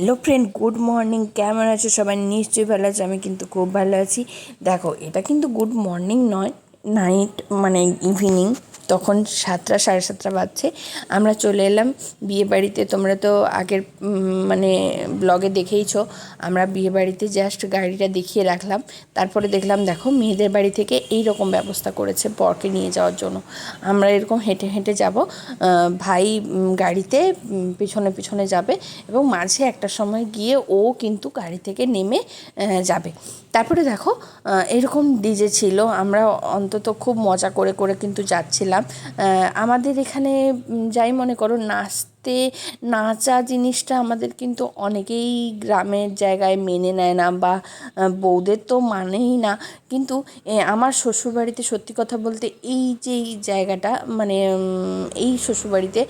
Hello friend good morning কেমন আছে? সবাই নিশ্চয়ই ভালো আছে, আমি কিন্তু খুব ভালো আছি। দেখো, এটা কিন্তু গুড মর্নিং নয় নাইট মানে ইভিনিং তখন সাতটা, সাড়ে সাতটা বাজছে। আমরা চলে এলাম। বিয়ে বাড়িতে তোমরা তো আগের মানে ব্লগে দেখেইছো। আমরা বিয়ে বাড়িতে জাস্ট গাড়িটা দেখিয়ে রাখলাম। তারপরে দেখলাম, দেখো, মেয়েদের বাড়ি থেকে এই রকম ব্যবস্থা করেছে বরকে নিয়ে যাওয়ার জন্য। আমরা এরকম হেঁটে হেঁটে যাব। ভাই গাড়িতে পিছনে পিছনে যাবে এবং মাঝে একটা সময় গিয়ে ও কিন্তু গাড়ি থেকে নেমে যাবে। তারপরে দেখো এরকম ডিজে ছিল, আমরা অন্তত খুব মজা করে করে কিন্তু যাচ্ছিলাম। আমাদের এখানে যাই মনে করো নাচতে নাচা জিনিসটা আমাদের কিন্তু অনেকেই গ্রামের জায়গায় মেনে নেয় না বা আহ, বউদের তো মানেই না। কিন্তু আমার শ্বশুরবাড়িতে সত্যি কথা বলতে এই যে এই জায়গাটা মানে এই শ্বশুরবাড়িতে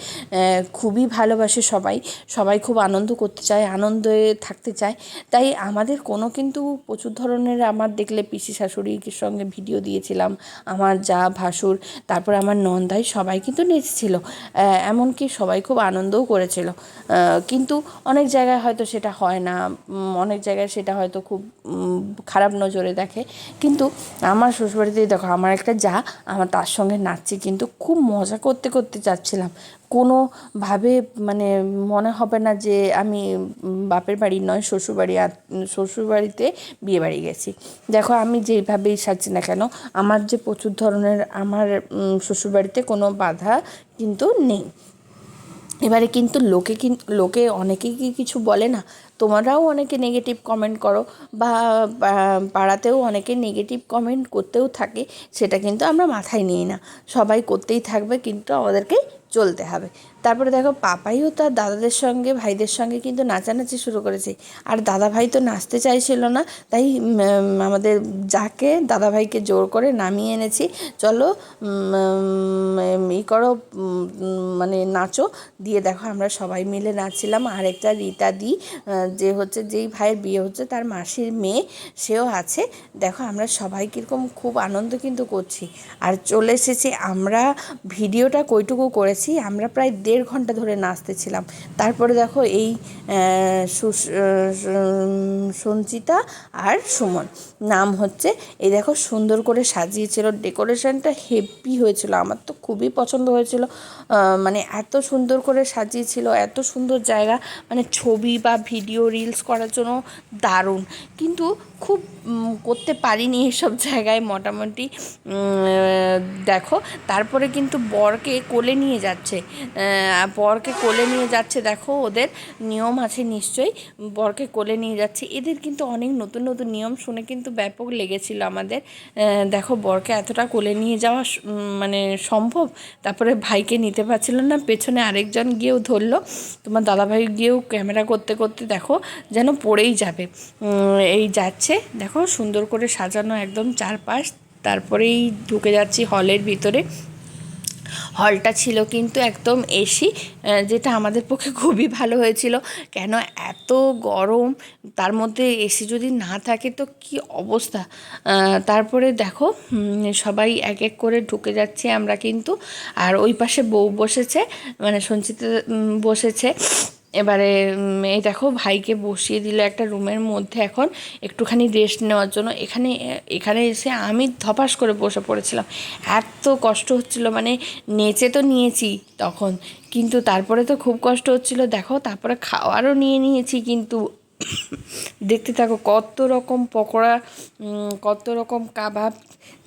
খুবই ভালোবাসে সবাই। সবাই খুব আনন্দ করতে চায় আনন্দে থাকতে চায়। তাই আমাদের কোনো কিন্তু প্রচুর ধরনের আমার দেখলে পিসি শাশুড়ির সঙ্গে ভিডিও দিয়েছিলাম আমার যা ভাসুর তারপর আমার নন্দাই সবাই কিন্তু নেচেছিল। এমনকি সবাই খুব আনন্দও করেছিল। কিন্তু অনেক জায়গায় হয়তো সেটা হয় না অনেক জায়গায় সেটা হয়তো খুব খারাপ নজরে দেখে। কিন্তু আমার শ্বশুরবাড়িতেই দেখো, আমার একটা যা, আমার তার সঙ্গে নাচছি, কিন্তু খুব মজা করতে করতে যাচ্ছিলাম। কোনোভাবে মানে মনে হবে না যে আমি বাপের বাড়ি নয়, শ্বশুরবাড়ি শ্বশুরবাড়িতে বিয়ে বাড়ি গেছি। দেখো, আমি যেইভাবেই সাজছি না কেন, আমার যে প্রচুর ধরনের, আমার শ্বশুরবাড়িতে কোনো বাধা কিন্তু নেই। এবারে কিন্তু লোকে কিন, লোকে অনেকেই কি কিছু বলে না? তোমরাও অনেকে নেগেটিভ কমেন্ট করো বা- পাড়াতেও অনেকে নেগেটিভ কমেন্ট করতেও থাকে, সেটা কিন্তু আমরা মাথায় নিই না। সবাই করতেই থাকবে, কিন্তু আমাদেরকে চলতে হবে। তারপরে দেখো পাপাইও তার দাদাদের সঙ্গে, ভাইদের সঙ্গে কিন্তু নাচানাচি শুরু করেছে। আর দাদা ভাই তো নাচতে চাইছিল না, তাই আমাদের যাকে দাদা ভাইকে জোর করে নামিয়ে এনেছি। চলো ই করো মানে নাচো। দিয়ে দেখো আমরা সবাই মিলে নাচছিলাম। আর একটা রীতা দি যে হচ্ছে যেই ভাইয়ের বিয়ে হচ্ছে, তার মাসির মেয়ে, সেও আছে। দেখো আমরা সবাই কীরকম খুব আনন্দ কিন্তু করছি। আর চলে এসেছি আমরা, ভিডিওটা কইটুকু করেছি। আমরা প্রায় দেড় ঘণ্টা ধরে নাচতেছিলাম। তারপরে দেখো এই সঞ্চিতা আর সুমন। নাম হচ্ছে, এই দেখো সুন্দর করে সাজিয়েছিল, ডেকোরেশনটা হেভি হয়েছিল, আমার তো খুবই পছন্দ হয়েছিল। মানে এত সুন্দর করে সাজিয়েছিল, এত সুন্দর জায়গা মানে ছবি বা ভিডিও, রিলস করার জন্য দারুণ। কিন্তু খুব করতে পারিনি এসব জায়গায় মোটামুটি। দেখো, তারপরে কিন্তু বরকে কোলে নিয়ে যাচ্ছে। বরকে কোলে নিয়ে যাচ্ছে, দেখো ওদের নিয়ম আছে নিশ্চয়ই। বরকে কোলে নিয়ে যাচ্ছে। এদের কিন্তু অনেক নতুন নতুন নিয়ম শুনে কিন্তু ব্যাপক লেগেছিল আমাদের। দেখো বরকে এতটা কোলে নিয়ে যাওয়া মানে সম্ভব? তারপরে ভাইকে নিতে পারছিল না। পেছনে আরেকজন গিয়েও ধরলো। তোমার দাদাভাই গিয়েও ক্যামেরা করতে করতে দেখো যেন পড়েই যাবে। এই যাচ্ছে। দেখো সুন্দর করে সাজানো একদম চারপাশ। তারপরেই ঢুকে যাচ্ছি হলের ভিতরে। হলটা ছিল কিন্তু একদম এসি যেটা আমাদের পক্ষে খুবই ভালো হয়েছিল। কেন এত গরম, তার মধ্যে এসি যদি না থাকে তো কি অবস্থা? তারপরে দেখো সবাই এক এক করে ঢুকে যাচ্ছে আমরা কিন্তু। আর ওই পাশে বউ বসেছে মানে সঞ্চিত বসেছে। এবারে এই দেখো ভাইকে বসিয়ে দিল একটা রুমের মধ্যে এখন একটুখানি রেস্ট নেওয়ার জন্য। এখানে এখানে এসে আমি ধপাস করে বসে পড়েছিলাম। এত কষ্ট হচ্ছিল মানে নেচে তো নিয়েছি তখন, কিন্তু তারপরে তো খুব কষ্ট হচ্ছিল। দেখো, তারপরে খাওয়ারও নিয়ে নিয়েছি কিন্তু দেখতে থাকো কত রকম পকোড়া কত রকম কাবাব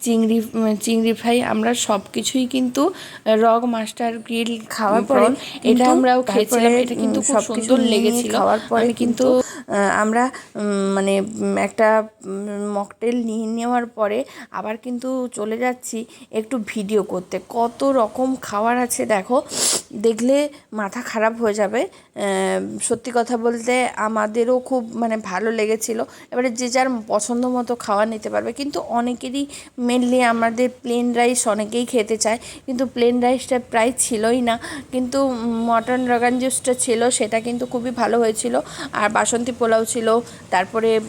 চিংড়ি চিংড়ি ফ্রাই আমরা সব কিছুই কিন্তু রক মাস্টার গ্রিল খাওয়ার পরে এটা আমরাও খেয়েছিলাম এটা কিন্তু খুব সুন্দর লেগেছিল। খাওয়ার পরে কিন্তু আমরা মানে একটা মকটেল নিয়ে নেওয়ার পরে আবার কিন্তু চলে যাচ্ছি একটু ভিডিও করতে। কত রকম খাবার আছে দেখো দেখলে মাথা খারাপ হয়ে যাবে। সত্যি কথা বলতে আমাদেরও খুব মানে ভালো লেগেছিলো। এবারে যে যার পছন্দ মতো খাওয়া নিতে পারবে। কিন্তু অনেকেরই মেনলি আমাদের প্লেন রাইস অনেকেই খেতে চায়। কিন্তু প্লেন রাইসটা প্রায় ছিলই না। কিন্তু মটন রগান জুসটা ছিল, সেটা কিন্তু খুবই ভালো হয়েছিল। আর বাসন্তী পোলাও ছিল, তারপরে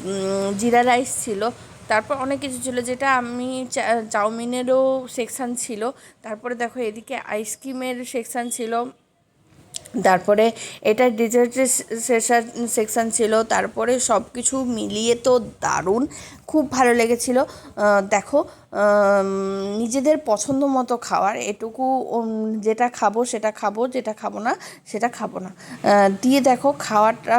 জিরা রাইস ছিল। তারপর অনেক কিছু ছিল, যেটা আমি চাউমিনেরও সেকশান ছিল। তারপরে দেখো এদিকে আইসক্রিমের সেকশান ছিল। তারপরে এটা ডিজার্টের সেশন সেকশন ছিল তারপরে সব কিছু মিলিয়ে তো দারুণ। খুব ভালো লেগেছিলো। দেখো নিজেদের পছন্দ মতো খাওয়ার, এটুকু যেটা খাব সেটা খাব, যেটা খাব না সেটা খাব না। দিয়ে দেখো, খাওয়াটা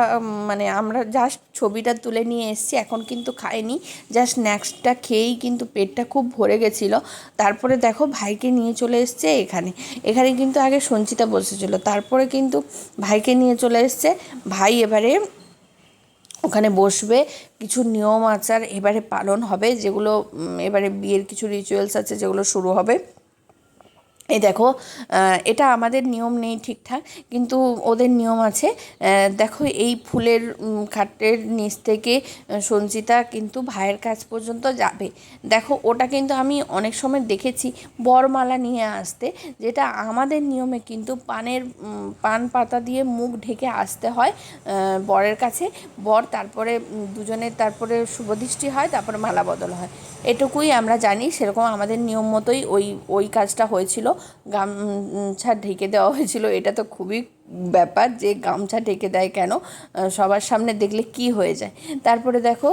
মানে আমরা জাস্ট ছবিটা তুলে নিয়ে এসেছি, এখন কিন্তু খাইনি। জাস্ট স্ন্যাক্সটা খেয়েই কিন্তু পেটটা খুব ভরে গেছিল। তারপরে দেখো, ভাইকে নিয়ে চলে এসছে এখানে। এখানে কিন্তু আগে সঞ্চিতা বসেছিল। তারপরে কিন্তু ভাইকে নিয়ে চলে এসছে। ভাই এবারে ওখানে বসবে। কিছু নিয়ম আচার এবারে পালন হবে, যেগুলো এবারে বিয়ের কিছু রিচুয়ালস আছে যেগুলো শুরু হবে। এই দেখো এটা আমাদের নিয়ম নেই ঠিকঠাক, কিন্তু ওদের নিয়ম আছে। দেখো, এই ফুলের খাটের নিচ থেকে সঞ্চিতা কিন্তু ভাইয়ের কাছ পর্যন্ত যাবে। দেখো, ওটা কিন্তু আমি অনেক সময় দেখেছি বরমালা নিয়ে আসতে, যেটা আমাদের নিয়মে কিন্তু পানের পান পাতা দিয়ে মুখ ঢেকে আসতে হয় বরের কাছে। বর তারপরে দুজনের তারপরে শুভদৃষ্টি হয়, তারপরে মালা বদল হয়। এটুকুই আমরা জানি, সেরকম আমাদের নিয়ম মতোই ওই ওই কাজটা হয়েছিল। গামছা ঢেকে দেওয়া হয়েছিল এটা তো খুবই ব্যাপার যে গামছা ঢেকে দেয় কেন? সবার সামনে দেখলে কি হয়ে যায়? তারপরে দেখো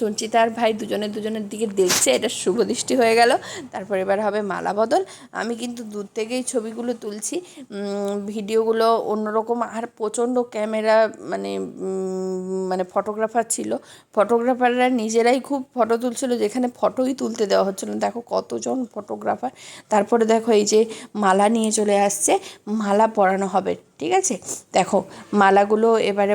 সঞ্চিতা আর ভাই দুজনে দুজনের দিকে দেখছে, এটা শুভদৃষ্টি হয়ে গেল। তারপরে এবার হবে মালা বদল। আমি কিন্তু দূর থেকেই ছবিগুলো তুলছি। ভিডিওগুলো অন্যরকম আর প্রচণ্ড ক্যামেরা মানে মানে ফটোগ্রাফার ছিল। ফটোগ্রাফাররা নিজেরাই খুব ফটো তুলছিল, যেখানে ফটোই তুলতে দেওয়া হচ্ছিল দেখো কতজন ফটোগ্রাফার। তারপরে দেখো এই যে মালা নিয়ে চলে আসছে। মালা পরানো হবে। ঠিক আছে? দেখো, মালাগুলো এবারে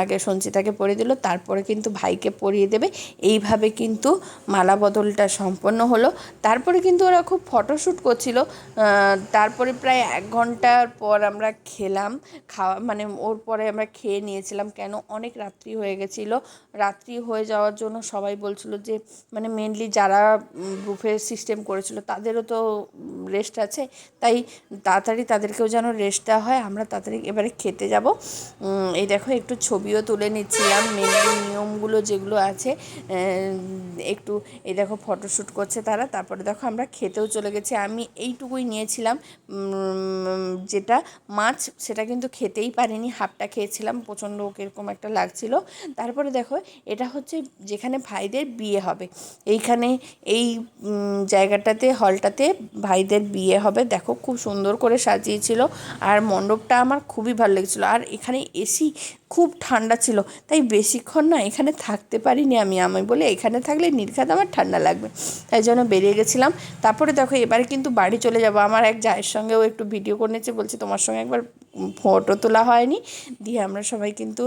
আগে সঞ্চিতাকে পরিয়ে দিল, তারপরে কিন্তু ভাইকে পরিয়ে দেবে। এইভাবে কিন্তু মালা বদলটা সম্পন্ন হলো। তারপরে কিন্তু ওরা খুব ফটোশ্যুট করছিল। তারপরে প্রায় এক ঘণ্টার পর আমরা খেলাম, খাওয়া মানে ওর পরে আমরা খেয়ে নিয়েছিলাম। কেন? অনেক রাত্রি হয়ে গেছিল। রাত্রি হয়ে যাওয়ার জন্য সবাই বলছিল যে মানে মেনলি যারা বুফে সিস্টেম করেছিল, তাদেরও তো রেস্ট আছে। তাই তাড়াতাড়ি তাদেরকেও যেন রেস্ট দেওয়া হয়। আমরা তাড়াতাড়ি এবারে খেতে যাব। এই দেখো, একটু ছবিও তুলে নিচ্ছিলাম। মেনলি নিয়মগুলো যেগুলো আছে একটু এই দেখো ফটোশ্যুট করছে তারা। তারপরে দেখো আমরা খেতেও চলে গেছি। আমি এইটুকুই নিয়েছিলাম। যেটা মাছ, সেটা কিন্তু খেতেই পারিনি। হাফটা খেয়েছিলাম। প্রচণ্ড কীরকম একটা লাগছিল। তারপরে দেখো, এটা হচ্ছে যেখানে ভাইদের বিয়ে হবে। এইখানে এই জায়গাটাতে হলটাতে ভাইদের বিয়ে হবে। দেখো খুব সুন্দর করে সাজিয়েছিল আর মণ্ডপটা আমার খুবই ভালো লেগেছিলো। আর এখানে এসি খুব ঠান্ডা ছিল, তাই বেশিক্ষণ না এখানে থাকতে পারিনি আমি আমি বলে। এখানে থাকলে নির্ঘাত আমার ঠান্ডা লাগবে, তাই জন্য বেরিয়ে গেছিলাম। তারপরে দেখো এবারে কিন্তু বাড়ি চলে যাব। আমার এক জায়ের সঙ্গেও একটু ভিডিও করে নিয়েছে, বলছে তোমার সঙ্গে একবার ফটো তোলা হয়নি। দিয়ে আমরা সবাই কিন্তু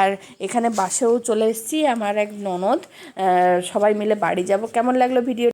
আর এখানে বাসেও চলে এসেছি। আমার এক ননদ সবাই মিলে বাড়ি যাব। কেমন লাগল ভিডিও